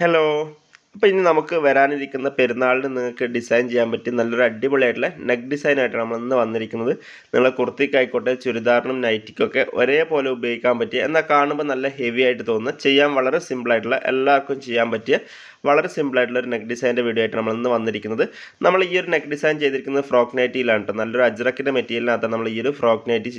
Hello അപ്പോൾ ഇനി നമുക്ക് വരാനിരിക്കുന്ന പെരുന്നാളിന് നിങ്ങൾക്ക് ഡിസൈൻ ചെയ്യാൻ പറ്റിയ നല്ലൊരു അടിപൊളിയായിട്ടുള്ള നെക്ക് ഡിസൈനായിട്ടാണ് നമ്മൾ ഇന്ന് വന്നിരിക്കുന്നത്. നിങ്ങളെ കുർത്തിക്കായിക്കോട്ടെ ചുരിദാറിനും നൈറ്റിക്കൊക്കെ ഒരേപോലെ ഉപയോഗിക്കാൻ പറ്റിയ എന്നാൽ കാണുമ്പോൾ നല്ല ഹെവി ആയിട്ട് തോന്നുന്ന ചെയ്യാൻ വളരെ സിമ്പിളായിട്ടുള്ള എല്ലാവർക്കും ചെയ്യാൻ പറ്റിയ വളരെ സിമ്പിളായിട്ടുള്ള ഒരു നെക്ക് ഡിസൈന്റെ വീഡിയോ ആയിട്ട് നമ്മൾ ഇന്ന് വന്നിരിക്കുന്നത്. നമ്മൾ ഈ ഒരു നെക്ക് ഡിസൈൻ ചെയ്തിരിക്കുന്നത് ഫ്രോക്ക് നൈറ്റിയിലാണ് കേട്ടോ നല്ലൊരു അജ്രക്കിന്റെ മെറ്റീരിയലിനകത്താണ് നമ്മൾ ഈ ഒരു ഫ്രോക്ക് നൈറ്റി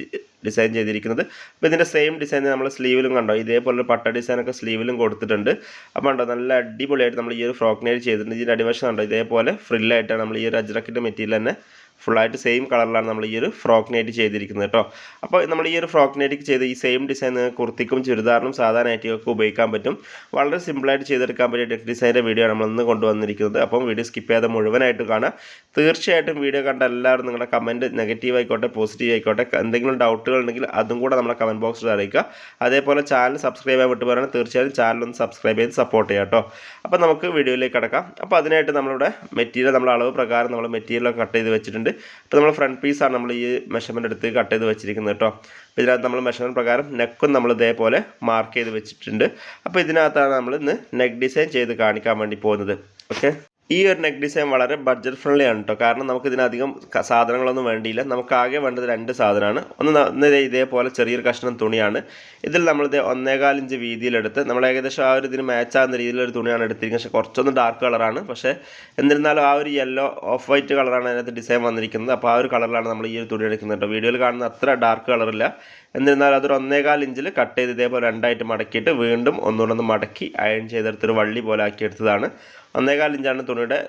ഡിസൈൻ ചെയ്തിരിക്കുന്നത്. അപ്പോൾ ഇതിന്റെ സെയിം ഡിസൈൻ നമ്മൾ സ്ലീവിലും കണ്ടോ? ഇതേപോലെ പട്ട ഡിസൈനൊക്കെ സ്ലീവിലും കൊടുത്തിട്ടുണ്ട്. അപ്പോൾ കണ്ടോ? നല്ല അടിപൊളിയായിട്ട് നമ്മൾ ഈ ഒരു ഫ്രോക്ക് നൈറ്റ് ചെയ്തിട്ടുണ്ട്. ഇതിന്റെ അടിവശം കണ്ടോ? ഇതേപോലെ ഫ്രില്ലായിട്ടാണ് നമ്മൾ ഈ ഒരു അജ്രക്കിന്റെ മെറ്റീരിയൽ തന്നെ ഫുള്ളായിട്ട് സെയിം കളറിലാണ് നമ്മൾ ഈ ഒരു ഫ്രോക്ക് നൈറ്റ് ചെയ്തിരിക്കുന്നത് കേട്ടോ അപ്പോൾ നമ്മൾ ഈ ഒരു ഫ്രോക്ക് നൈറ്റ് ചെയ്ത് ഈ സെയിം ഡിസൈൻ കുർത്തിക്കും ചുരിദാറിനും സാധാരണ ഒക്കെ ഉപയോഗിക്കാൻ പറ്റും. വളരെ സിമ്പിളായിട്ട് ചെയ്തെടുക്കാൻ പറ്റിയ ഡിസൈന്റെ വീഡിയോ നമ്മൾ ഇന്ന് കൊണ്ടുവന്നിരിക്കുന്നത്. അപ്പം വീഡിയോ സ്കിപ്പ് ചെയ്യാതെ മുഴുവനായിട്ട് കാണാം തീർച്ചയായിട്ടും വീഡിയോ കണ്ട എല്ലാവരും നിങ്ങളുടെ കമന്റ് നെഗറ്റീവ് ആയിക്കോട്ടെ പോസിറ്റീവ് ആയിക്കോട്ടെ എന്തെങ്കിലും ഡൗട്ടുകൾ ഉണ്ടെങ്കിൽ അതും കൂടെ നമ്മളെ കമന്റ് ബോക്സിൽ അറിയിക്കുക. അതേപോലെ ചാനൽ സബ്സ്ക്രൈബ് ചെയ്യാൻ വിട്ടു പറയുന്നത് തീർച്ചയായും ചാനൽ ഒന്ന് സബ്സ്ക്രൈബ് ചെയ്ത് സപ്പോർട്ട് ചെയ്യാം കേട്ടോ. അപ്പോൾ നമുക്ക് വീഡിയോയിലേക്ക് കിടക്കാം. അപ്പോൾ അതിനായിട്ട് നമ്മളിവിടെ മെറ്റീരിയൽ നമ്മൾ അളവ് പ്രകാരം നമ്മൾ മെറ്റീരിയൽ കട്ട് ചെയ്ത് വെച്ചിട്ടുണ്ട്. അപ്പോൾ നമ്മൾ ഫ്രണ്ട് പീസാണ് നമ്മൾ ഈ മെഷർമെന്റ് എടുത്ത് കട്ട് ചെയ്ത് വെച്ചിരിക്കുന്നത് കേട്ടോ. അപ്പോൾ ഇതിനകത്ത് നമ്മൾ മെഷർമെന്റ് പ്രകാരം നെക്കും നമ്മൾ ഇതേപോലെ മാർക്ക് ചെയ്ത് വെച്ചിട്ടുണ്ട്. അപ്പോൾ ഇതിനകത്താണ് നമ്മൾ ഇന്ന് നെക്ക് ഡിസൈൻ ചെയ്ത് കാണിക്കാൻ വേണ്ടി പോകുന്നത്. ഓക്കെ ഈ ഒരു നെക്ക് ഡിസൈൻ വളരെ ബഡ്ജറ്റ് ഫ്രണ്ട്ലി ആണ് കേട്ടോ കാരണം നമുക്ക് ഇതിനധികം സാധനങ്ങളൊന്നും വേണ്ടിയില്ല. നമുക്ക് ആകെ വേണ്ടത് രണ്ട് സാധനമാണ്. ഒന്ന് ഇതേപോലെ ചെറിയൊരു കഷ്ണം തുണിയാണ്. ഇതിൽ നമ്മളിത് ഒന്നേകാൽ ഇഞ്ച് വീതിയിലെടുത്ത് നമ്മൾ ഏകദേശം ആ ഒരു ഇതിന് മാച്ച് ആകുന്ന രീതിയിലൊരു തുണിയാണ് എടുത്തിരിക്കുന്നത്. പക്ഷേ കുറച്ചൊന്ന് ഡാർക്ക് കളറാണ് പക്ഷേ എന്നിരുന്നാലും ആ ഒരു യെല്ലോ ഓഫ് വൈറ്റ് കളറാണ് അതിനകത്ത് ഡിസൈൻ വന്നിരിക്കുന്നത്. അപ്പോൾ ആ ഒരു കളറിലാണ് നമ്മൾ ഈ ഒരു തുണി എടുക്കുന്നത് കേട്ടോ വീഡിയോയിൽ കാണുന്ന അത്ര ഡാർക്ക് കളറില്ല എന്നിരുന്നാലും അതൊരു ഒന്നേകാൽ ഇഞ്ചിൽ കട്ട് ചെയ്ത് ഇതേപോലെ രണ്ടായിട്ട് മടക്കിയിട്ട് വീണ്ടും ഒന്നുകൂടെ ഒന്ന് മടക്കി അയൺ ചെയ്തെടുത്തൊരു വള്ളി പോലെ ആക്കിയെടുത്തതാണ്. ഒന്നേകാൽ ഇഞ്ചാണ് തുണിയുടെ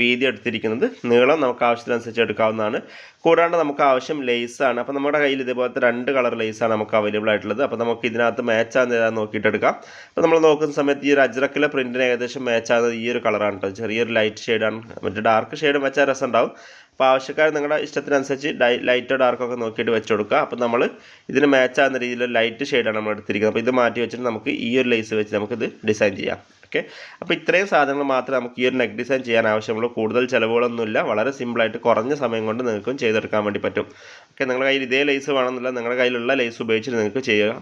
വീതി എടുത്തിരിക്കുന്നത്. നീളം നമുക്ക് ആവശ്യത്തിനനുസരിച്ച് എടുക്കാവുന്നതാണ്. കൂടാണ്ട് നമുക്ക് ആവശ്യം ലേസാണ് അപ്പോൾ നമ്മുടെ കയ്യിൽ ഇതേപോലത്തെ രണ്ട് കളർ ലേസാണ് നമുക്ക് അവൈലബിൾ ആയിട്ടുള്ളത്. അപ്പോൾ നമുക്ക് ഇതിനകത്ത് മാച്ച് ആകുന്ന ഏതാണെന്ന് നോക്കിയിട്ട് എടുക്കാം. അപ്പോൾ നമ്മൾ നോക്കുന്ന സമയത്ത് ഈ ഒരു അജ്രക്കിലെ പ്രിന്റിന് ഏകദേശം മാച്ച് ആകുന്നത് ഈ ഒരു കളറാണ് കേട്ടോ ചെറിയൊരു ലൈറ്റ് ഷെയ്ഡാണ് മറ്റേ ഡാർക്ക് ഷെയ്ഡ് വെച്ചാൽ രസം ഉണ്ടാവും അപ്പോൾ ആവശ്യക്കാർ നിങ്ങളുടെ ഇഷ്ടത്തിനനുസരിച്ച് ഡൈ ലൈറ്റോ ഡാർക്കോ ഒക്കെ നോക്കിയിട്ട് വെച്ച് കൊടുക്കുക. അപ്പോൾ നമ്മൾ ഇതിന് മാച്ച് ആകുന്ന രീതിയിൽ ലൈറ്റ് ഷെയ്ഡാണ് നമ്മൾ എടുത്തിരിക്കുന്നത്. അപ്പോൾ ഇത് മാറ്റി വെച്ചിട്ട് നമുക്ക് ഈ ഒരു ലേസ് വെച്ച് നമുക്കിത് ഡിസൈൻ ചെയ്യാം. ഓക്കെ അപ്പോൾ ഇത്രയും സാധനങ്ങൾ മാത്രമേ നമുക്ക് ഈ ഒരു നെക്ക് ഡിസൈൻ ചെയ്യാൻ ആവശ്യമുള്ളൂ. കൂടുതൽ ചിലവുകളൊന്നുമില്ല. വളരെ സിമ്പിളായിട്ട് കുറഞ്ഞ സമയം കൊണ്ട് നിങ്ങൾക്കും ചെയ്തെടുക്കാൻ വേണ്ടി പറ്റും. ഓക്കെ നിങ്ങളുടെ കയ്യിൽ ഇതേ ലേസ് വേണമെന്നില്ല. നിങ്ങളുടെ കയ്യിലുള്ള ലേസ് ഉപയോഗിച്ചിട്ട് നിങ്ങൾക്ക് ചെയ്യുക.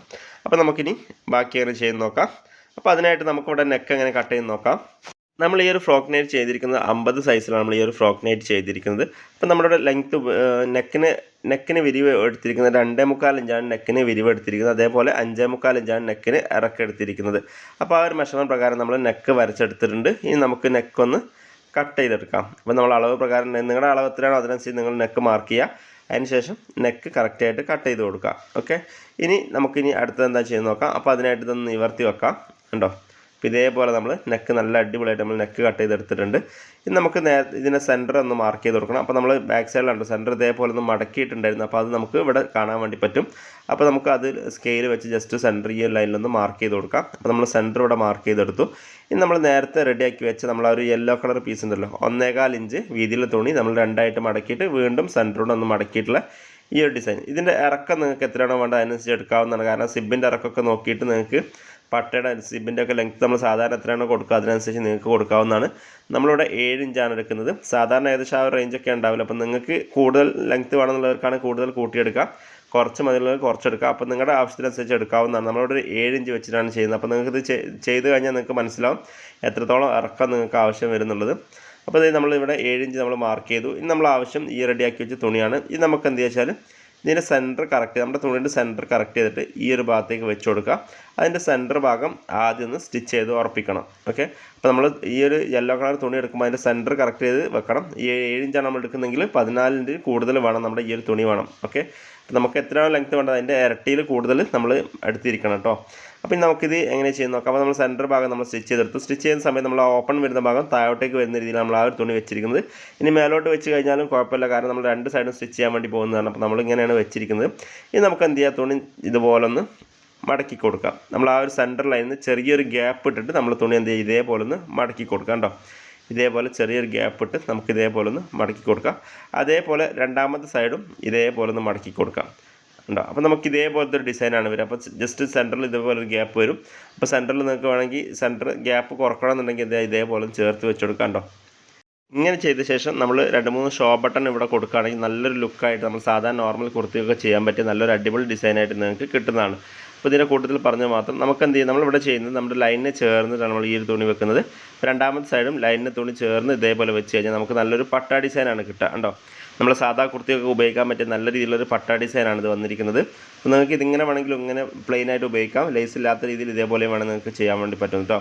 അപ്പോൾ നമുക്കിനി ബാക്കി അങ്ങനെ ചെയ്ത് നോക്കാം. അപ്പോൾ അതിനായിട്ട് നമുക്കിവിടെ നെക്ക് എങ്ങനെ കട്ട് ചെയ്ത് നോക്കാം. നമ്മൾ ഈ ഒരു ഫ്രോക്ക് നൈറ്റ് ചെയ്തിരിക്കുന്നത് അമ്പത് സൈസിലാണ് നമ്മൾ ഈ ഒരു ഫ്രോക്ക് നൈറ്റ് ചെയ്തിരിക്കുന്നത്. അപ്പം നമ്മുടെ ലെങ്ത്ത് നെക്കിന് നെക്കിന് വിരിവ് എടുത്തിരിക്കുന്നത് രണ്ടേ മുക്കാൽ ഇഞ്ചാണ് നെക്കിന് വിരിവ് എടുത്തിരിക്കുന്നത്. അതേപോലെ അഞ്ചേ മുക്കാൽ ഇഞ്ചാണ് നെക്കിന് ഇറക്കം എടുത്തിരിക്കുന്നത്. അപ്പോൾ ആ ഒരു മെഷർമെന്റ് പ്രകാരം നമ്മൾ നെക്ക് വരച്ചെടുത്തിട്ടുണ്ട്. ഇനി നമുക്ക് നെക്കൊന്ന് കട്ട് ചെയ്തെടുക്കാം. അപ്പോൾ നമ്മൾ അളവ് പ്രകാരം നിങ്ങളുടെ അളവ് എത്രയാണോ അതിനനുസരിച്ച് നിങ്ങൾ നെക്ക് മാർക്ക് ചെയ്യുക. അതിനുശേഷം നെക്ക് കറക്റ്റായിട്ട് കട്ട് ചെയ്ത് കൊടുക്കുക. ഓക്കെ ഇനി നമുക്കിനി അടുത്തത് എന്താ ചെയ്ത് നോക്കാം. അപ്പോൾ അതിനായിട്ട് ഇതൊന്ന് നിവർത്തി വെക്കാം. കണ്ടോ? അപ്പോൾ ഇതേപോലെ നമ്മൾ നെക്ക് നല്ല അടിപൊളിയായിട്ട് നമ്മൾ നെക്ക് കട്ട് ചെയ്തെടുത്തിട്ടുണ്ട്. ഇനി നമുക്ക് നേ ഇതിനെ സെന്റർ ഒന്ന് മാർക്ക് ചെയ്ത് കൊടുക്കണം. അപ്പോൾ നമ്മൾ ബാക്ക് സൈഡിലുണ്ട് സെന്റർ ഇതേപോലെ ഒന്ന് മടക്കിയിട്ടുണ്ടായിരുന്നു. അപ്പോൾ അത് നമുക്ക് ഇവിടെ കാണാൻ വേണ്ടി പറ്റും. അപ്പോൾ നമുക്ക് അത് സ്കെയിൽ വെച്ച് ജസ്റ്റ് സെന്റർ ഈ ലൈനിലൊന്ന് മാർക്ക് ചെയ്ത് കൊടുക്കാം. അപ്പോൾ നമ്മൾ സെന്റർ ഇവിടെ മാർക്ക് ചെയ്തെടുത്തു. ഇനി നമ്മൾ നേരത്തെ റെഡിയാക്കി വെച്ച് നമ്മൾ ആ ഒരു യെല്ലോ കളർ പീസ് ഉണ്ടല്ലോ? ഒന്നേകാൽ ഇഞ്ച് വീതിയിലെ തുണി നമ്മൾ രണ്ടായിട്ട് മടക്കിയിട്ട് വീണ്ടും സെന്ററോടെ ഒന്ന് മടക്കിയിട്ടുള്ള ഈ ഒരു ഡിസൈൻ ഇതിന്റെ ഇറക്കം നിങ്ങൾക്ക് എത്രയാണോ വേണ്ടത് അതിനനുസരിച്ച് എടുക്കാവുന്നതാണ്. കാരണം സിബിന്റെ ഇറക്കമൊക്കെ നോക്കിയിട്ട് നിങ്ങൾക്ക് പട്ടയുടെ സിബിന്റെ ഒക്കെ ലെങ്ത് നമ്മൾ സാധാരണ എത്രയാണോ കൊടുക്കുക അതിനനുസരിച്ച് നിങ്ങൾക്ക് കൊടുക്കാവുന്നതാണ്. നമ്മളിവിടെ ഏഴ് ഇഞ്ചാണ് എടുക്കുന്നത്. സാധാരണ ഏകദേശം ആ ഒരു റേഞ്ചൊക്കെ ഉണ്ടാവില്ല. അപ്പം നിങ്ങൾക്ക് കൂടുതൽ ലെങ്ത് വേണമെന്നുള്ളവർക്കാണ് കൂടുതൽ കൂട്ടിയെടുക്കുക. കുറച്ച് മതിലുള്ളത് കുറച്ചെടുക്കുക. അപ്പോൾ നിങ്ങളുടെ ആവശ്യത്തിനനുസരിച്ച് എടുക്കാവുന്നതാണ്. നമ്മളിവിടെ ഒരു ഏഴ് ഇഞ്ച് വെച്ചിട്ടാണ് ചെയ്യുന്നത്. അപ്പോൾ നിങ്ങൾക്ക് ഇത് ചെയ്- ചെയ്ത് കഴിഞ്ഞാൽ നിങ്ങൾക്ക് മനസ്സിലാവും എത്രത്തോളം ഇറക്കം നിങ്ങൾക്ക് ആവശ്യം വരുന്നുള്ളത്. അപ്പോൾ ഇത് നമ്മളിവിടെ ഏഴ് ഇഞ്ച് നമ്മൾ മാർക്ക് ചെയ്തു. ഇനി നമ്മൾ ആവശ്യം ഈ റെഡിയാക്കി വെച്ച തുണിയാണ്. ഇത് നമുക്ക് എന്ത് വെച്ചാൽ ഇതിന്റെ സെന്റർ കറക്റ്റ് നമ്മുടെ തുണിയുടെ സെന്റർ കറക്റ്റ് ചെയ്തിട്ട് ഈ ഒരു ഭാഗത്തേക്ക് വെച്ച് കൊടുക്കുക. അതിന്റെ സെന്റർ ഭാഗം ആദ്യം ഒന്ന് സ്റ്റിച്ച് ചെയ്ത് ഉറപ്പിക്കണം. ഓക്കെ അപ്പോൾ നമ്മൾ ഈ ഒരു യെല്ലോ കളർ തുണി എടുക്കുമ്പോൾ അതിന്റെ സെന്റർ കറക്റ്റ് ചെയ്ത് വെക്കണം. ഈ ഏഴ് ഇഞ്ചാണ് നമ്മൾ എടുക്കുന്നെങ്കിൽ പതിനാലിന്റെ കൂടുതൽ വേണം നമ്മുടെ ഈ ഒരു തുണി വേണം. ഓക്കെ നമുക്ക് എത്രയാണോ ലെങ്ത്ത് വേണ്ടത്? അതിന്റെ ഇരട്ടിയിൽ കൂടുതൽ നമ്മൾ എടുത്തിരിക്കണം കേട്ടോ. അപ്പോൾ നമുക്കിത് എങ്ങനെ ചെയ്യാൻ നോക്കാം. അപ്പോൾ നമ്മൾ സെന്റർ ഭാഗം നമ്മൾ സ്റ്റിച്ച് ചെയ്തെടുത്തു. സ്റ്റിച്ച് ചെയ്യുന്ന സമയത്ത് നമ്മൾ ഓപ്പൺ വരുന്ന ഭാഗം താഴോട്ടേക്ക് വരുന്ന രീതിയിൽ നമ്മൾ ആ ഒരു തുണി വെച്ചിരിക്കുന്നത്. ഇനി മേലോട്ട് വെച്ച് കഴിഞ്ഞാലും കുഴപ്പമില്ല. കാരണം നമ്മൾ രണ്ട് സൈഡും സ്റ്റിച്ച് ചെയ്യാൻ വേണ്ടി പോകുന്നതാണ്. അപ്പോൾ നമ്മൾ ഇങ്ങനെയാണ് വെച്ചിരിക്കുന്നത്. ഇനി നമുക്ക് എന്ത് ചെയ്യാം? തുണി ഇതുപോലൊന്ന് മടക്കി കൊടുക്കാം. നമ്മൾ ആ ഒരു സെന്റർ ലൈനിൽ ചെറിയൊരു ഗ്യാപ്പ് ഇട്ടിട്ട് നമ്മൾ തുണി എന്ത് ചെയ്യും ഇതേപോലെ ഒന്ന് മടക്കി കൊടുക്കാം കേട്ടോ. ഇതേപോലെ ചെറിയൊരു ഗ്യാപ്പ് ഇട്ട് നമുക്ക് ഇതേപോലെ ഒന്ന് മടക്കി കൊടുക്കാം. അതേപോലെ രണ്ടാമത്തെ സൈഡും ഇതേപോലെ ഒന്ന് മടക്കി കൊടുക്കാം. ഉണ്ടോ? അപ്പോൾ നമുക്ക് ഇതേപോലത്തെ ഒരു ഡിസൈനാണ് വരിക. അപ്പോൾ ജസ്റ്റ് സെന്ററിൽ ഇതേപോലെ ഒരു ഗ്യാപ്പ് വരും. അപ്പോൾ സെന്ററിൽ നിങ്ങൾക്ക് വേണമെങ്കിൽ സെന്റർ ഗ്യാപ്പ് കുറക്കണമെന്നുണ്ടെങ്കിൽ ഇതേ ഇതേപോലെ ചേർത്ത് വെച്ച് കൊടുക്കാം കേട്ടോ. ഇങ്ങനെ ചെയ്ത ശേഷം നമ്മൾ രണ്ട് മൂന്ന് ഷോ ബട്ടൺ ഇവിടെ കൊടുക്കുകയാണെങ്കിൽ നല്ലൊരു ലുക്കായിട്ട് നമ്മൾ സാധാരണ നോർമൽ കുർത്തിയൊക്കെ ചെയ്യാൻ പറ്റിയ നല്ലൊരു അടിപൊളി ഡിസൈനായിട്ട് നിങ്ങൾക്ക് കിട്ടുന്നതാണ്. അപ്പോൾ ഇതിന്റെ കൂട്ടത്തിൽ പറഞ്ഞാൽ മാത്രം നമുക്ക് എന്ത് ചെയ്യും? നമ്മളിവിടെ ചെയ്യുന്നത് നമ്മുടെ ലൈനിന് ചേർന്നിട്ടാണ് നമ്മൾ ഈ ഒരു തുണി വെക്കുന്നത്. രണ്ടാമത്തെ സൈഡും ലൈനിന് തുണി ചേർന്ന് ഇതേപോലെ വെച്ച് കഴിഞ്ഞാൽ നമുക്ക് നല്ലൊരു പട്ടാ ഡിസൈനാണ് കിട്ടുക കണ്ടോ? നമ്മൾ സാധാ കുർത്തിയൊക്കെ ഉപയോഗിക്കാൻ പറ്റിയ നല്ല രീതിയിലൊരു പട്ടാ ഡിസൈനാണ് ഇത് വന്നിരിക്കുന്നത്. അപ്പോൾ നിങ്ങൾക്ക് ഇതിങ്ങനെ വേണമെങ്കിലും ഇങ്ങനെ പ്ലെയിനായിട്ട് ഉപയോഗിക്കാം. ലേസ് ഇല്ലാത്ത രീതിയിൽ ഇതേപോലെ വേണം നിങ്ങൾക്ക് ചെയ്യാൻ വേണ്ടി പറ്റും കേട്ടോ?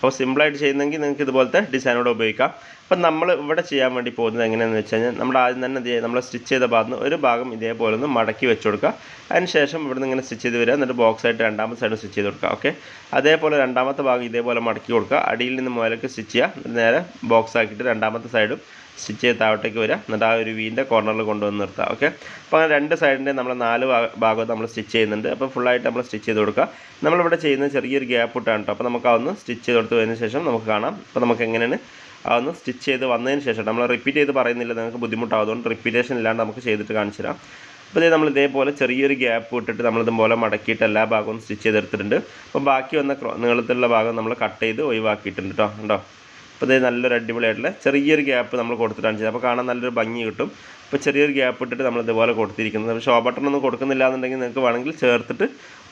അപ്പോൾ സിമ്പിളായിട്ട് ചെയ്യുന്നെങ്കിൽ നിങ്ങൾക്ക് ഇതുപോലത്തെ ഡിസൈനോടെ ഉപയോഗിക്കാം. അപ്പം നമ്മൾ ഇവിടെ ചെയ്യാൻ വേണ്ടി പോകുന്നത് എങ്ങനെയാണെന്ന് വെച്ച് കഴിഞ്ഞാൽ നമ്മൾ ആദ്യം തന്നെ നമ്മൾ സ്റ്റിച്ച് ചെയ്ത ഭാഗത്ത് ഒരു ഭാഗം ഇതേപോലെ ഒന്ന് മടക്കി വെച്ച് കൊടുക്കുക. അതിന് ശേഷം ഇവിടെ നിന്ന് ഇങ്ങനെ സ്റ്റിച്ച് ചെയ്ത് വരിക എന്നിട്ട് ബോക്സ് ആയിട്ട് രണ്ടാമത്തെ സൈഡ് സ്റ്റിച്ച് ചെയ്ത് കൊടുക്കുക ഓക്കെ അതേപോലെ രണ്ടാമത്തെ ഭാഗം ഇതേപോലെ മടക്കി കൊടുക്കുക. അടിയിൽ നിന്ന് മുതലേക്ക് സ്റ്റിച്ച് ചെയ്യുക നേരെ ബോക്സ് ആക്കിയിട്ട് രണ്ടാമത്തെ സൈഡും സ്റ്റിച്ച് ചെയ്ത് താഴോട്ടേക്ക് വരിക എന്നിട്ട് ആ ഒരു വീന്റെ കോർണറിൽ കൊണ്ടുവന്ന് നിർത്തുക ഓക്കെ അപ്പോൾ അങ്ങനെ രണ്ട് സൈഡിന്റെ നമ്മൾ നാല് ഭാഗ- ഭാഗവും നമ്മൾ സ്റ്റിച്ച് ചെയ്യുന്നുണ്ട്. അപ്പോൾ ഫുള്ളായിട്ട് നമ്മൾ സ്റ്റിച്ച് ചെയ്ത് കൊടുക്കുക നമ്മളിവിടെ ചെയ്യുന്ന ചെറിയൊരു ഗ്യാപ്പ് ഇട്ടാണ് കേട്ടോ അപ്പോൾ നമുക്ക് അതൊന്ന് സ്റ്റിച്ച് ചെയ്ത് കൊടുത്ത് വരുന്ന ശേഷം നമുക്ക് കാണാം. അപ്പോൾ നമുക്ക് എങ്ങനെയാണ് അതൊന്ന് സ്റ്റിച്ച് ചെയ്ത് വന്നതിന് ശേഷം നമ്മൾ റിപ്പീറ്റ് ചെയ്ത് പറയുന്നില്ല. നിങ്ങൾക്ക് ബുദ്ധിമുട്ടാവുന്നതുകൊണ്ട് റിപ്പീറ്റേഷൻ ഇല്ലാണ്ട് നമുക്ക് ചെയ്തിട്ട് കാണിച്ചു തരാം. അപ്പോൾ ഇതേ നമ്മൾ ഇതേപോലെ ചെറിയൊരു ഗ്യാപ്പ് ഇട്ടിട്ട് നമ്മളിതുപോലെ മടക്കിയിട്ട് എല്ലാ ഭാഗവും സ്റ്റിച്ച് ചെയ്തെടുത്തിട്ടുണ്ട്. അപ്പോൾ ബാക്കി വന്ന നീളത്തിലുള്ള ഭാഗം നമ്മൾ കട്ട് ചെയ്ത് ഒഴിവാക്കിയിട്ടുണ്ട് കേട്ടോ ഉണ്ടോ അപ്പോൾ ഇത് നല്ലൊരു അടിപൊളിയായിട്ടുള്ള ചെറിയൊരു ഗ്യാപ്പ് നമ്മൾ കൊടുത്തിട്ടാണ് ചെയ്തത് അപ്പോൾ കാണാൻ നല്ലൊരു ഭംഗി കിട്ടും. അപ്പോൾ ചെറിയൊരു ഗ്യാപ്പ് ഇട്ടിട്ട് നമ്മൾ ഇതുപോലെ കൊടുത്തിരിക്കുന്നത്. അപ്പോൾ ഷോ ബട്ടൺ ഒന്നും കൊടുക്കുന്നില്ല എന്നുണ്ടെങ്കിൽ നിങ്ങൾക്ക് വേണമെങ്കിൽ ചേർത്തിട്ട്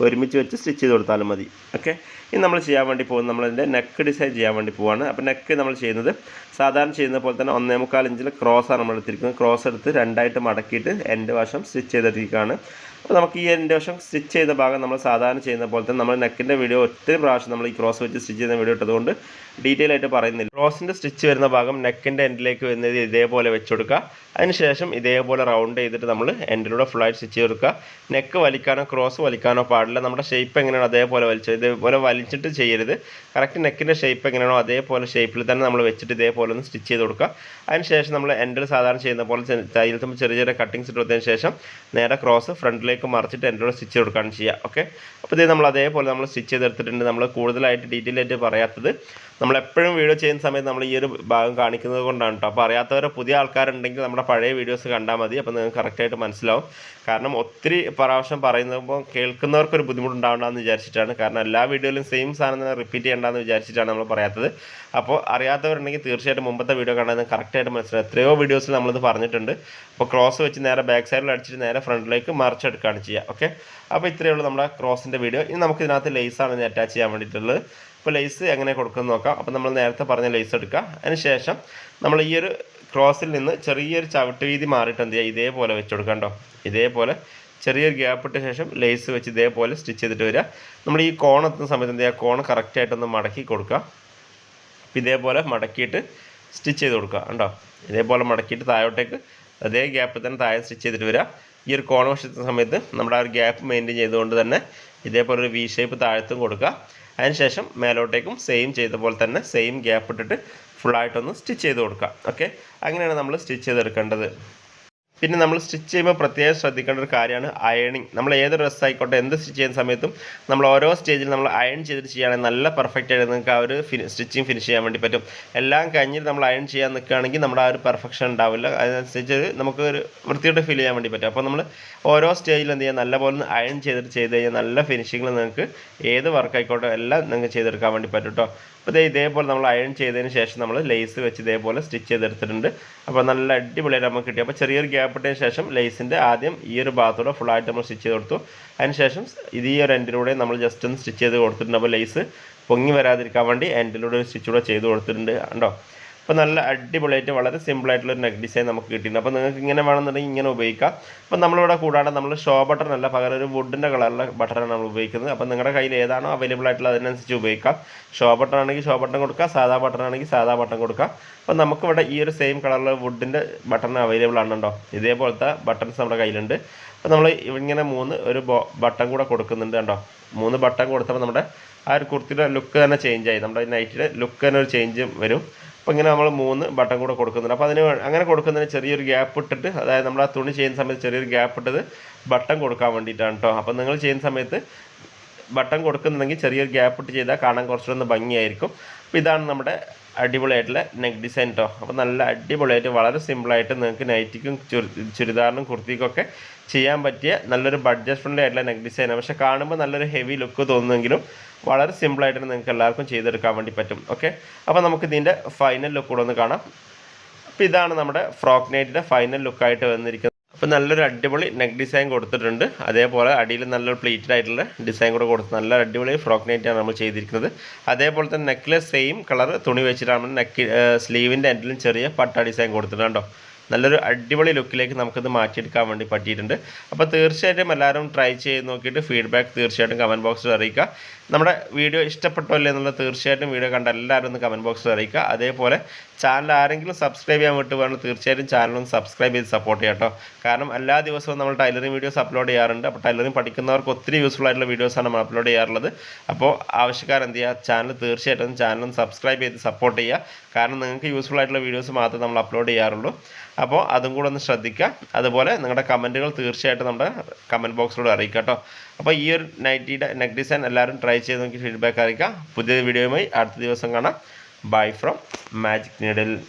ഒരുമിച്ച് വെച്ച് സ്റ്റിച്ച് ചെയ്ത് കൊടുത്താലും മതി. ഓക്കെ ഇനി നമ്മൾ ചെയ്യാൻ വേണ്ടി പോകുന്നത് നമ്മളതിന്റെ നെക്ക് ഡിസൈൻ ചെയ്യാൻ വേണ്ടി പോവാണ്. അപ്പോൾ നെക്ക് നമ്മൾ ചെയ്യുന്നത് സാധാരണ ചെയ്യുന്ന പോലെ തന്നെ ഒന്നേ മുക്കാൽ ഇഞ്ചിൽ ക്രോസാണ് നമ്മൾ എടുത്തിരിക്കുന്നത്. ക്രോസ് എടുത്ത് രണ്ടായിട്ട് മടക്കിയിട്ട് എന്റെ വശം സ്റ്റിച്ച് ചെയ്തിരിക്കുകയാണ് അപ്പോൾ നമുക്ക് ഈ എന്റെ വശം സ്റ്റിച്ച് ചെയ്ത ഭാഗം നമ്മൾ സാധാരണ ചെയ്യുന്ന പോലെ തന്നെ നമ്മൾ നെക്കിന്റെ വീഡിയോ ഒത്തിരി പ്രാവശ്യം നമ്മൾ ഈ ക്രോസ് വെച്ച് സ്റ്റിച്ച് ചെയ്യുന്ന വീഡിയോ ഇട്ടതുകൊണ്ട് ഡീറ്റെയിൽ ആയിട്ട് പറയുന്നില്ല. റോസിന്റെ സ്റ്റിച്ച് വരുന്ന ഭാഗം നെക്കിന്റെ എൻഡിലേക്ക് വരുന്നത് ഇതേപോലെ വെച്ച് കൊടുക്കുക അതിനുശേഷം ഇതേപോലെ റൗണ്ട് ചെയ്തിട്ട് നമ്മൾ എൻഡിലൂടെ ഫുള്ളായിട്ട് സ്റ്റിച്ച് കൊടുക്കുക നെക്ക് വലിക്കാനോ ക്രോസ് വലിക്കാനോ പാടില്ല. നമ്മുടെ ഷേപ്പ് എങ്ങനെയാണോ അതേപോലെ വലിച്ചത്. ഇതേപോലെ വലിച്ചിട്ട് ചെയ്യരുത്. കറക്റ്റ് നെക്കിന്റെ ഷേപ്പ് എങ്ങനെയാണോ അതേപോലെ ഷേപ്പിൽ തന്നെ നമ്മൾ വെച്ചിട്ട് ഇതേപോലെ ഒന്ന് സ്റ്റിച്ച് ചെയ്ത് കൊടുക്കുക. അതിനുശേഷം നമ്മൾ എൻഡിൽ സാധാരണ ചെയ്യുന്ന പോലെ തയ്യൽ തുമ്പ് ചെറിയ ചെറിയ കട്ടിങ്സ് ഇട്ട് കൊടുത്തതിന് ശേഷം നേരെ ക്രോസ് ഫ്രണ്ടിലേക്ക് മറിച്ചിട്ട് എൻഡിലൂടെ സ്റ്റിച്ച് കൊടുക്കുകയാണ് ചെയ്യുക. ഓക്കെ അപ്പോൾ ഇത് നമ്മൾ അതേപോലെ നമ്മൾ സ്റ്റിച്ച് ചെയ്തെടുത്തിട്ടുണ്ട്. നമ്മൾ കൂടുതലായിട്ട് ഡീറ്റെയിൽ ആയിട്ട് പറയാത്തത് നമ്മൾ എപ്പോഴും വീഡിയോ ചെയ്യുന്ന സമയത്ത് നമ്മൾ ഈ ഒരു ഭാഗം കാണിക്കുന്നത് കൊണ്ടാണ് കേട്ടോ അപ്പോൾ അറിയാത്തവരെ പുതിയ ആൾക്കാരുണ്ടെങ്കിൽ നമ്മുടെ പഴയ വീഡിയോസ് കണ്ടാൽ മതി. അപ്പോൾ നിങ്ങൾക്ക് കറക്റ്റായിട്ട് മനസ്സിലാവും. കാരണം ഒത്തിരി പ്രാവശ്യം പറയുമ്പോൾ കേൾക്കുന്നവർക്കൊരു ബുദ്ധിമുട്ടുണ്ടാവണ്ടെന്ന് വിചാരിച്ചിട്ടാണ്. കാരണം എല്ലാ വീഡിയോയിലും സെയിം സാധനം തന്നെ റിപ്പീറ്റ് ചെയ്യേണ്ടെന്ന് വിചാരിച്ചിട്ടാണ് നമ്മൾ പറയാത്തത്. അപ്പോൾ അറിയാത്തവരുണ്ടെങ്കിൽ തീർച്ചയായിട്ടും മുമ്പത്തെ വീഡിയോ കണ്ടാൽ കറക്റ്റായിട്ട് മനസ്സിലാവും. എത്രയോ വീഡിയോസിൽ നമ്മളിത് പറഞ്ഞിട്ടുണ്ട്. അപ്പോൾ ക്രോസ് വെച്ച് നേരെ ബാക്ക് സൈഡിൽ അടിച്ചിട്ട് നേരെ ഫ്രണ്ടിലേക്ക് മറിച്ചെടുക്കുകയാണ് ചെയ്യുക. ഓക്കെ അപ്പോൾ ഇത്രയേ ഉള്ളൂ നമ്മുടെ ക്രോസിന്റെ വീഡിയോ ഇനി നമുക്ക് ഇതിനകത്ത് ലേസാണ് ഇനി അറ്റാച്ച് ചെയ്യാൻ വേണ്ടിയിട്ടുള്ളത്. അപ്പോൾ ലേസ് എങ്ങനെ കൊടുക്കുന്നത് നോക്കാം. അപ്പോൾ നമ്മൾ നേരത്തെ പറഞ്ഞ ലേസ് എടുക്കുക. അതിന് ശേഷം നമ്മൾ ഈ ഒരു ക്രോസിൽ നിന്ന് ചെറിയൊരു ചവിട്ട് വീതി മാറിയിട്ട് എന്ത് ചെയ്യുക? ഇതേപോലെ വെച്ച് കൊടുക്കാം കേട്ടോ ഇതേപോലെ ചെറിയൊരു ഗ്യാപ്പ് ഇട്ട ശേഷം ലേസ് വെച്ച് ഇതേപോലെ സ്റ്റിച്ച് ചെയ്തിട്ട് വരിക. നമ്മൾ ഈ കോൺ എത്തുന്ന സമയത്ത് എന്ത് ചെയ്യുക? കോൺ കറക്റ്റായിട്ടൊന്ന് മടക്കി കൊടുക്കുക. അപ്പോൾ ഇതേപോലെ മടക്കിയിട്ട് സ്റ്റിച്ച് ചെയ്ത് കൊടുക്കുക കണ്ടോ? ഇതേപോലെ മടക്കിയിട്ട് താഴോട്ടേക്ക് അതേ ഗ്യാപ്പിൽ തന്നെ താഴെ സ്റ്റിച്ച് ചെയ്തിട്ട് വരിക. ഈ ഒരു കോൺ വശത്തുന്ന സമയത്ത് നമ്മുടെ ആ ഒരു ഗ്യാപ്പ് മെയിന്റെയിൻ ചെയ്തുകൊണ്ട് തന്നെ ഇതേപോലെ ഒരു വി ഷേപ്പ് താഴത്തും കൊടുക്കുക. അതിനുശേഷം മേലോട്ടേക്കും സെയിം ചെയ്ത പോലെ തന്നെ സെയിം ഗ്യാപ്പ് ഇട്ടിട്ട് ഫുള്ളായിട്ടൊന്ന് സ്റ്റിച്ച് ചെയ്ത് കൊടുക്കുക ഓക്കെ അങ്ങനെയാണ് നമ്മൾ സ്റ്റിച്ച് ചെയ്തെടുക്കേണ്ടത്. പിന്നെ നമ്മൾ സ്റ്റിച്ച് ചെയ്യുമ്പോൾ പ്രത്യേകം ശ്രദ്ധിക്കേണ്ട ഒരു കാര്യമാണ് അയണിങ് നമ്മൾ ഏത് ഡ്രസ്സ് ആയിക്കോട്ടെ എന്ത് സ്റ്റിച്ച് ചെയ്യുന്ന സമയത്തും നമ്മൾ ഓരോ സ്റ്റേജിൽ നമ്മൾ അയൺ ചെയ്തിട്ട് ചെയ്യുകയാണെങ്കിൽ നല്ല പെർഫെക്റ്റ് ആയിട്ട് നിങ്ങൾക്ക് ആ ഒരു സ്റ്റിച്ചിങ് ഫിനിഷ് ചെയ്യാൻ വേണ്ടി പറ്റും. എല്ലാം കഴിഞ്ഞിട്ട് നമ്മൾ അയൺ ചെയ്യാൻ നിൽക്കുകയാണെങ്കിൽ നമ്മുടെ ആ ഒരു പെർഫെക്ഷൻ ഉണ്ടാവില്ല. അതിനനുസരിച്ച് നമുക്ക് ഒരു വൃത്തിയോട്ട് ഫീൽ ചെയ്യാൻ വേണ്ടി പറ്റും. അപ്പോൾ നമ്മൾ ഓരോ സ്റ്റേജിൽ എന്ത് ചെയ്യുക നല്ലപോലെ അയൺ ചെയ്തിട്ട് ചെയ്ത് കഴിഞ്ഞാൽ നല്ല ഫിനിഷിങ്ങിൽ നിങ്ങൾക്ക് ഏത് വർക്ക് ആയിക്കോട്ടെ എല്ലാം നിങ്ങൾക്ക് ചെയ്തെടുക്കാൻ വേണ്ടി പറ്റും കേട്ടോ അപ്പോൾ ഇതേ ഇതേപോലെ നമ്മൾ അയൺ ചെയ്തതിന് ശേഷം നമ്മൾ ലേസ് വെച്ച് ഇതേപോലെ സ്റ്റിച്ച് ചെയ്തെടുത്തിട്ടുണ്ട്. അപ്പോൾ നല്ല അടിപൊളിയായിട്ട് നമുക്ക് കിട്ടി. അപ്പോൾ ചെറിയൊരു ഗ്യാപ്പ് ഇട്ടതിന് ശേഷം ലേസിന്റെ ആദ്യം ഈ ഒരു ഭാഗത്തൂടെ ഫുള്ളായിട്ട് നമ്മൾ സ്റ്റിച്ച് ചെയ്ത് കൊടുത്തു. അതിനുശേഷം ഇത് ഈ ഒരു എൻഡിലൂടെ നമ്മൾ ജസ്റ്റ് ഒന്ന് സ്റ്റിച്ച് ചെയ്ത് കൊടുത്തിട്ടുണ്ട്. അപ്പോൾ ലേസ് പൊങ്ങി വരാതിരിക്കാൻ വേണ്ടി എൻഡിലൂടെ ഒരു സ്റ്റിച്ചൂടെ ചെയ്ത് കൊടുത്തിട്ടുണ്ട് കണ്ടോ? അപ്പോൾ നല്ല അടിപൊളിയായിട്ട് വളരെ സിമ്പിളായിട്ടുള്ള ഒരു നെക്ക് ഡിസൈൻ നമുക്ക് കിട്ടിയിട്ടുണ്ട്. അപ്പോൾ നിങ്ങൾക്ക് ഇങ്ങനെ വേണമെന്നുണ്ടെങ്കിൽ ഇങ്ങനെ ഉപയോഗിക്കാം. അപ്പോൾ നമ്മളിവിടെ കൂടാണ്ട് നമ്മൾ ഷോ ബട്ടൺ അല്ല പകരം ഒരു വുഡിന്റെ കളറിലെ ബട്ടറാണ് നമ്മൾ ഉപയോഗിക്കുന്നത്. അപ്പോൾ നിങ്ങളുടെ കയ്യിൽ ഏതാണോ അവൈലബിൾ ആയിട്ടുള്ള അതിനനുസരിച്ച് ഉപയോഗിക്കാം. ഷോ ബട്ടൺ ആണെങ്കിൽ ഷോ ബട്ടൺ കൊടുക്കുക സാധാ ബട്ടൺ ആണെങ്കിൽ സാധാ ബട്ടൺ കൊടുക്കുക അപ്പോൾ നമുക്കിവിടെ ഈ ഒരു സെയിം കളറിലെ വുഡിന്റെ ബട്ടൺ അവൈലബിൾ ആണുണ്ടോ ഇതേപോലത്തെ ബട്ടൺസ് നമ്മുടെ കയ്യിലുണ്ട്. അപ്പോൾ നമ്മൾ ഇങ്ങനെ മൂന്ന് ഒരു ബട്ടൺ കൂടെ കൊടുക്കുന്നുണ്ട് കണ്ടോ. മൂന്ന് ബട്ടൺ കൊടുത്തപ്പോൾ നമ്മുടെ ആ ഒരു കുർത്തിയുടെ ലുക്ക് തന്നെ ചേഞ്ച് ആയി. നമ്മുടെ നൈറ്റിയുടെ ലുക്ക് തന്നെ ഒരു ചേഞ്ച് വരും. അപ്പോൾ ഇങ്ങനെ നമ്മൾ മൂന്ന് ബട്ടൺ കൂടെ കൊടുക്കുന്നുണ്ട്. അപ്പോൾ അതിന് അങ്ങനെ കൊടുക്കുന്നതിന് ചെറിയൊരു ഗ്യാപ്പ് ഇട്ടിട്ട് അതായത് നമ്മൾ ആ തുണി ചെയ്യുന്ന സമയത്ത് ചെറിയൊരു ഗ്യാപ്പ് ഇട്ടത് ബട്ടൺ കൊടുക്കാൻ വേണ്ടിയിട്ടാണ് കേട്ടോ അപ്പോൾ നിങ്ങൾ ചെയ്യുന്ന സമയത്ത് ബട്ടൺ കൊടുക്കുന്നുണ്ടെങ്കിൽ ചെറിയൊരു ഗ്യാപ്പ് ഇട്ട് ചെയ്താൽ കാണാൻ കുറച്ചുകൂടെ ഭംഗിയായിരിക്കും. അപ്പോൾ ഇതാണ് നമ്മുടെ അടിപൊളിയായിട്ടുള്ള നെക്ക് ഡിസൈൻ കേട്ടോ അപ്പോൾ നല്ല അടിപൊളിയായിട്ട് വളരെ സിമ്പിളായിട്ട് നിങ്ങൾക്ക് നൈറ്റിക്കും ചുരി ചുരിദാറിനും കുർത്തിക്കൊക്കെ ചെയ്യാൻ പറ്റിയ നല്ലൊരു ബഡ്ജറ്റ് ഫ്രണ്ട്ലി ആയിട്ടുള്ള നെക്ക് ഡിസൈനാണ് പക്ഷേ കാണുമ്പോൾ നല്ലൊരു ഹെവി ലുക്ക് തോന്നുമെങ്കിലും വളരെ സിമ്പിളായിട്ട് നിങ്ങൾക്ക് എല്ലാവർക്കും ചെയ്തെടുക്കാൻ വേണ്ടി പറ്റും. ഓക്കെ അപ്പോൾ നമുക്ക് ഇതിന്റെ ഫൈനൽ ലുക്ക് കൂടെ ഒന്ന് കാണാം. അപ്പോൾ ഇതാണ് നമ്മുടെ ഫ്രോക്ക് നൈറ്റിന്റെ ഫൈനൽ ലുക്കായിട്ട് വന്നിരിക്കുന്നത്. അപ്പോൾ നല്ലൊരു അടിപൊളി നെക്ക് ഡിസൈൻ കൊടുത്തിട്ടുണ്ട്. അതേപോലെ അടിയിൽ നല്ലൊരു പ്ലേറ്റഡ് ആയിട്ടുള്ള ഡിസൈൻ കൂടെ കൊടുത്ത് നല്ല അടിപൊളി ഫ്രോക്ക് നെറ്റാണ് നമ്മൾ ചെയ്തിരിക്കുന്നത്. അതേപോലെ തന്നെ നെക്കിലെ സെയിം കളർ തുണി വെച്ചിട്ടാണ് നെക്ക് സ്ലീവിന്റെ എൻഡിലും ചെറിയ പട്ട ഡിസൈൻ കൊടുത്തിട്ടുണ്ട് കണ്ടോ? നല്ലൊരു അടിപൊളി ലുക്കിലേക്ക് നമുക്കിത് മാറ്റിയെടുക്കാൻ വേണ്ടി പറ്റിയിട്ടുണ്ട്. അപ്പോൾ തീർച്ചയായിട്ടും എല്ലാവരും ട്രൈ ചെയ്ത് നോക്കിയിട്ട് ഫീഡ്ബാക്ക് തീർച്ചയായിട്ടും കമന്റ് ബോക്സിൽ അറിയിക്കുക. നമ്മുടെ വീഡിയോ ഇഷ്ടപ്പെട്ടോ അല്ലേ എന്നുള്ളത് തീർച്ചയായിട്ടും വീഡിയോ കണ്ട എല്ലാവരും ഒന്ന് കമന്റ് ബോക്സിൽ അറിയിക്കുക. അതേപോലെ ചാനൽ ആരെങ്കിലും സബ്സ്ക്രൈബ് ചെയ്യാൻ വിട്ട് വേണം തീർച്ചയായിട്ടും ചാനലൊന്ന് സബ്സ്ക്രൈബ് ചെയ്ത് സപ്പോർട്ട് ചെയ്യാം കേട്ടോ കാരണം എല്ലാ ദിവസവും നമ്മൾ ടൈലറിംഗ് വീഡിയോസ് അപ്ലോഡ് ചെയ്യാറുണ്ട്. അപ്പോൾ ടൈലറിംഗ് പഠിക്കുന്നവർക്ക് ഒത്തിരി യൂസ്ഫുൾ ആയിട്ടുള്ള വീഡിയോസാണ് നമ്മൾ അപ്ലോഡ് ചെയ്യാറുള്ളത്. അപ്പോൾ ആവശ്യക്കാർ എന്ത് ചെയ്യുക ചാനൽ തീർച്ചയായിട്ടും ചാനലും സബ്സ്ക്രൈബ് ചെയ്ത് സപ്പോർട്ട് ചെയ്യുക കാരണം നിങ്ങൾക്ക് യൂസ്ഫുൾ ആയിട്ടുള്ള വീഡിയോസ് മാത്രമേ നമ്മൾ അപ്ലോഡ് ചെയ്യാറുള്ളൂ. അപ്പോൾ അതും കൂടെ ഒന്ന് ശ്രദ്ധിക്കുക. അതുപോലെ നിങ്ങളുടെ കമന്റുകൾ തീർച്ചയായിട്ടും നമ്മുടെ കമന്റ് ബോക്സിലൂടെ അറിയിക്കുക കേട്ടോ അപ്പോൾ ഈ ഒരു നൈറ്റിയുടെ നെക്ക് ഡിസൈൻ എല്ലാവരും ട്രൈ ചെയ്ത് നോക്കി ഫീഡ്ബാക്ക് അറിയിക്കുക. പുതിയ വീഡിയോയുമായി അടുത്ത ദിവസം കാണാം. buy from magic needle